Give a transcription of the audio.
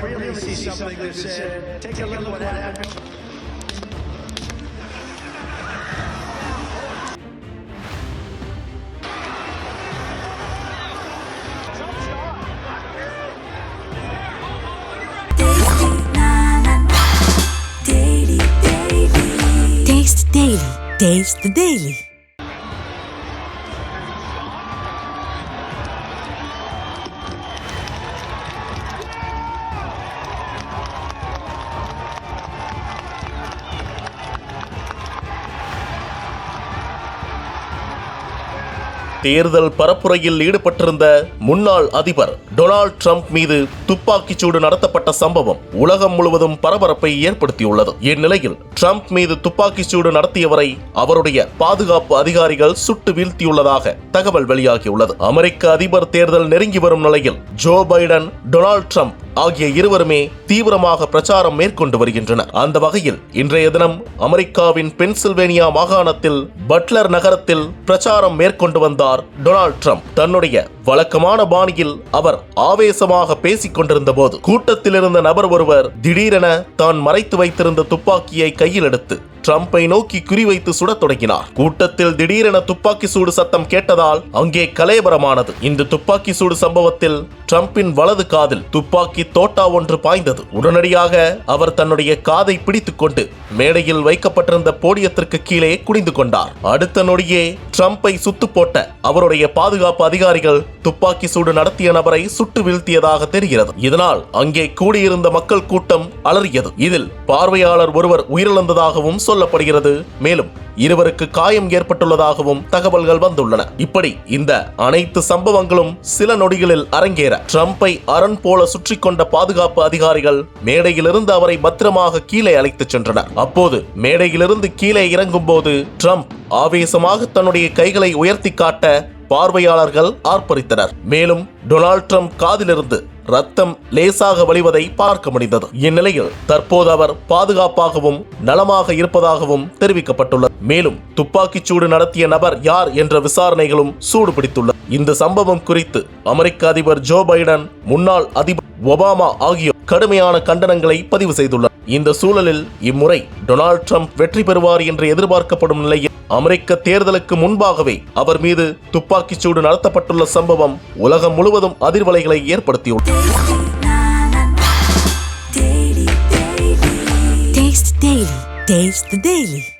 to really see something that's said, take a look at what happened. Taste the Daily. Taste the Daily. தேர்தல் பரப்புரையில் ஈடுபட்டிருந்த முன்னாள் அதிபர் Donald Trump மீது துப்பாக்கிச் சூடு நடத்தப்பட்ட சம்பவம் உலகம் முழுவதும் பரபரப்பை ஏற்படுத்தியுள்ளது. இந்நிலையில் ட்ரம்ப் மீது துப்பாக்கிச் சூடு நடத்தியவரை அவருடைய பாதுகாப்பு அதிகாரிகள் சுட்டு வீழ்த்தியுள்ளதாக தகவல் வெளியாகியுள்ளது. அமெரிக்க அதிபர் தேர்தல் நெருங்கி வரும் நிலையில் ஜோ பைடன் டொனால்ட் ட்ரம்ப் ஆகிய இருவருமே தீவிரமாக பிரச்சாரம் மேற்கொண்டு வருகின்றனர். அந்த வகையில் இன்றைய தினம் அமெரிக்காவின் பென்சில்வேனியா மாகாணத்தில் பட்லர் நகரத்தில் பிரச்சாரம் மேற்கொண்டு வந்தார் டொனால்ட் ட்ரம்ப். தன்னுடைய வழக்கமான பாணியில் அவர் ஆவேசமாக பேசிக் கொண்டிருந்த போது கூட்டத்தில் இருந்த நபர் ஒருவர் திடீரென தான் மறைத்து வைத்திருந்த துப்பாக்கியை கையில் எடுத்து ட்ரம்பை நோக்கி குறிவைத்து சுடத் தொடங்கினார். கூட்டத்தில் திடீரென துப்பாக்கி சூடு சத்தம் கேட்டதால் அங்கே கலேபரமானது. இந்த துப்பாக்கி சூடு சம்பவத்தில் ட்ரம்பின் வலது காதில் துப்பாக்கி தோட்டா ஒன்று பாய்ந்தது. உடனடியாக அவர் தன்னுடைய காதை பிடித்துக் கொண்டு மேடையில் வைக்கப்பட்டிருந்த போடியத்திற்கு கீழே குடிந்து கொண்டார். அடுத்த நொடியே ட்ரம்பை சுத்து போட்ட அவருடைய பாதுகாப்பு அதிகாரிகள் துப்பாக்கி சூடு நடத்திய நபரை சுட்டு வீழ்த்தியதாக தெரிகிறது. இதனால் அங்கே கூடியிருந்த மக்கள் கூட்டம் அலறியது. இதில் பார்வையாளர் ஒருவர் உயிரிழந்ததாகவும் சொல்லப்படுகிறது. மேலும் இருவருக்கு காயம் ஏற்பட்டுள்ளதாகவும் தகவல்கள் வந்துள்ளன. இப்படி இந்த அனைத்து சம்பவங்களும் சில நொடிகளில் அரங்கேற ட்ரம்பை அரண் போல சுற்றி கொண்ட பாதுகாப்பு அதிகாரிகள் மேடையிலிருந்து அவரை பத்திரமாக கீழே அழைத்துச் சென்றனர். அப்போது மேடையிலிருந்து கீழே இறங்கும் போது ட்ரம்ப் ஆவேசமாக தன்னுடைய கைகளை உயர்த்தி காட்ட பார்வையாளர்கள் ஆர்ப்பரித்தனர். மேலும் டொனால்ட் ட்ரம்ப் காதிலிருந்து ரத்தம் லேசாக வழிவதை பார்க்க முடிந்தது. இந்நிலையில் தற்போது அவர் பாதுகாப்பாகவும் நலமாக இருப்பதாகவும் தெரிவிக்கப்பட்டுள்ளது. மேலும் துப்பாக்கிச் சூடு நடத்திய நபர் யார் என்ற விசாரணைகளும் சூடு பிடித்துள்ளது இந்த சம்பவம் குறித்து அமெரிக்க அதிபர் ஜோ பைடன் முன்னாள் அதிபர் ஒபாமா ஆகியோர் கடுமையான கண்டனங்களை பதிவு செய்துள்ளனர். இந்த சூழலில் இம்முறை டொனால்ட் ட்ரம்ப் வெற்றி பெறுவார் என்று எதிர்பார்க்கப்படும் நிலையில் அமெரிக்க தேர்தலுக்கு முன்பாகவே அவர் மீது துப்பாக்கிச் சூடு நடத்தப்பட்டுள்ள சம்பவம் உலகம் முழுவதும் அதிர்வலைகளை ஏற்படுத்தியுள்ளது Taste the Daily.